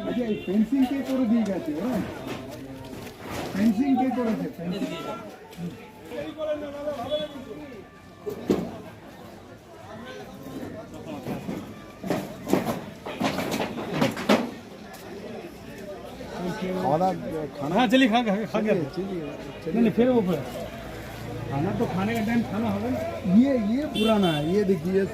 আচ্ছা এই ফেন্সিং কে করে দিয়ে গেছে হ্যাঁ ফেন্সিং কে করেছে ফেন্সিং खाना खाना हाँ चलिए खा खा खा गया चलिए नहीं नहीं फिर वो फिर खाना तो खाने का टाइम खाना होगा ना ये ये पुराना है ये देखिए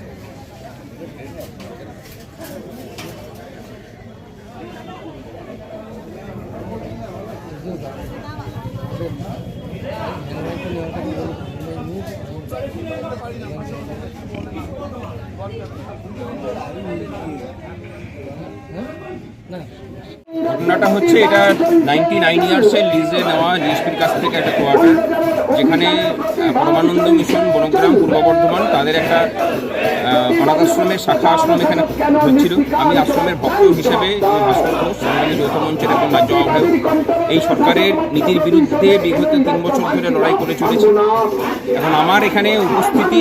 ঘটনাটা হচ্ছে এটা নাইনটি নাইন ইয়ার্সের লিজে নেওয়া জিএসপির কাছ থেকে একটা কোয়ার্টার যেখানে পরমানন্দ মিশন বনগ্রাম, পূর্ব বর্ধমান, তাদের একটা অনাথ আশ্রমের শাখা আশ্রম এখানে হচ্ছিল। আমি আশ্রমের ভক্ত হিসেবে ঘোষ যৌথ মঞ্চের রাজ্য আহ্বায়ক, এই সরকারের নীতির বিরুদ্ধে বিগত তিন বছর ধরে লড়াই করে চলেছে। এখন আমার এখানে উপস্থিতি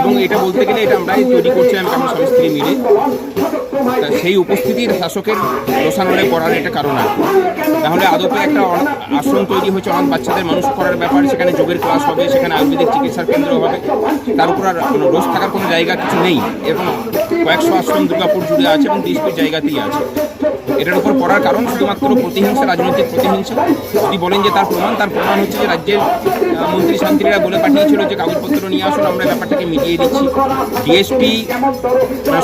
এবং এটা বলতে গেলে এটা আমরাই তৈরি করছিলাম আমার স্বামী স্ত্রী মিলে। সেই উপস্থিতির শাসকের রোষানলে করার এটা কারণ আর তাহলে আদপে একটা আশ্রম তৈরি হয়েছে, অনাথ বাচ্চাদের মানুষ করার ব্যাপার, সেখানে যোগের ক্লাস হবে, সেখানে আয়ুর্বেদিক চিকিৎসার কেন্দ্র হবে। তার উপর আর কোনো রোজ থাকার কোনো জায়গা কিছু নেই। এবং কয়েকশো আশ্রম দুর্গাপুর জুড়ে আছে এবং দেশপুর জায়গাতেই আছে। এটার উপর পড়ার কারণ শুধুমাত্র প্রতিহিংসা, রাজনৈতিক প্রতিহিংসা। যদি বলেন যে তার প্রমাণ তার প্রমাণ হচ্ছে যে রাজ্যের মন্ত্রী শান্তিরা বলে পাঠিয়েছিল যে কাগজপত্র নিয়ে আসুন, আমরা ব্যাপারটাকে মিটিয়ে দিচ্ছি। ডিএসপি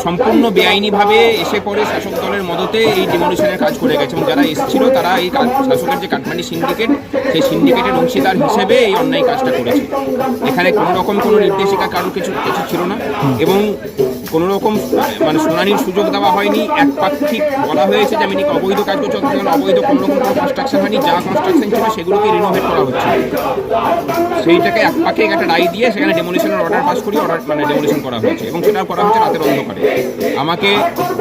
সম্পূর্ণ বেআইনিভাবে এসে পড়ে শাসক দলের মদতে এই ডিমোলিশনের কাজ করে গেছে। এবং যারা এসেছিল, তারা এই শাসকের যে কাঠমান্ডি সিন্ডিকেট সেই সিন্ডিকেটের অংশীদার হিসেবে এই অন্যায় কাজটা করেছে। এখানে কোনো রকম কোনো নির্দেশিকা কারোর কিছু কিছু ছিল না। এবং কোনো রকম মানে শুনানির সুযোগ দেওয়া হয়নি। এক একপাক্ষিক বলা হয়েছে যে, আমি নাকি অবৈধ কাজ করছি অথচ অবৈধ কোনো রকম কোনো কনস্ট্রাকশন হয়নি, যা কনস্ট্রাকশন ছিল সেগুলোকে রিনোভেট করা হচ্ছে। সেইটাকে এক পাকে একটা রায় দিয়ে সেখানে ডেমোলিশনের অর্ডার পাস করিয়ে অর্ডার মানে ডেমোলিশন করা হয়েছে এবং সেটা করা হচ্ছে রাতের অন্ধকারে। আমাকে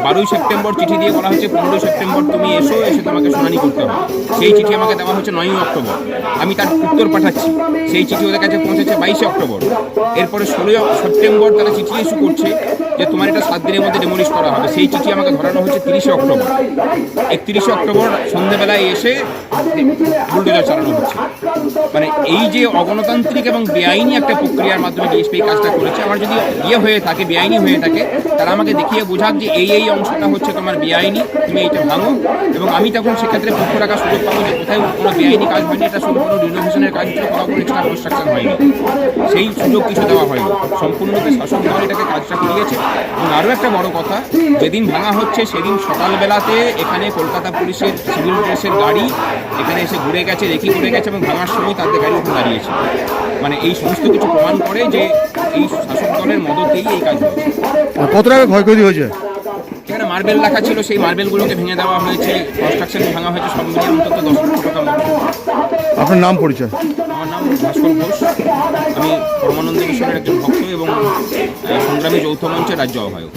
বারোই সেপ্টেম্বর চিঠি দিয়ে বলা হচ্ছে পনেরোই সেপ্টেম্বর তুমি এসো, এসে তোমাকে শুনানি করতে হবে। সেই চিঠি আমাকে দেওয়া হচ্ছে নয়ই অক্টোবর। আমি তার উত্তর পাঠাচ্ছি। সেই চিঠি ওদের কাছে পৌঁছেছে বাইশে অক্টোবর। এরপরে ষোলোই সেপ্টেম্বর তারা চিঠি ইস্যু করছে। যে তোমার এটা সাত দিনের মধ্যে ডেমোলিশ করা হবে। সেই চিঠি আমাকে ধরানো হচ্ছে তিরিশে অক্টোবর। একত্রিশে অক্টোবর সন্ধেবেলায় এসে বুলডোজার চালানো হচ্ছে। মানে এই যে অগণতান্ত্রিক এবং বেআইনি একটা প্রক্রিয়ার মাধ্যমে ডিএসপি এই কাজটা করেছে, আমার যদি ইয়ে হয়ে থাকে, বেআইনি হয়ে থাকে, তারা আমাকে দেখিয়ে বোঝাক যে এই এই অংশটা হচ্ছে তোমার বেআইনি, তুমি এইটা ভাঙো। এবং আমি তখন সেক্ষেত্রে পক্ষ রাখার সুযোগ পাবো যে কোথায় কোনো বেআইনি কাজ হয়নি, এটা কোনো রিনোভেশনের কাজ ছিল কোথাও কোনো এক্সট্রা কনস্ট্রাকশন হয়নি। সেই সুযোগ কিছু দেওয়া হয়নি। সম্পূর্ণরূপে শাসক দল এটাকে কাজটা করিয়েছে। এবং আরও একটা বড় কথা যেদিন ভাঙা হচ্ছে সেদিন সকালবেলাতে এখানে কলকাতা পুলিশের সিভিল ড্রেসের গাড়ি এখানে এসে ঘুরে গেছে রেকি ঘুরে গেছে এবং ভাঙার সময় তাদের গাড়ি ওখানে দাঁড়িয়েছে। মানে এই সমস্ত কিছু প্রমাণ করে যে এই শাসক দলের মদতেই এই কাজ হয়েছে। কত টাকা ক্ষয়ক্ষতি হয়েছে? এখানে মার্বেল রাখা ছিল সেই মার্বেলগুলোকে ভেঙে দেওয়া হয়েছে কনস্ট্রাকশন ভাঙা হয়েছে সব মিলিয়ে অন্তত দশ লক্ষ টাকা আপনার নাম পরিচয়? আমার নাম ভাস্কর ঘোষ। আমি পরমানন্দ মিশনের একজন ভক্ত এবং সংগ্রামী যৌথ মঞ্চের রাজ্য আহ্বায়ক।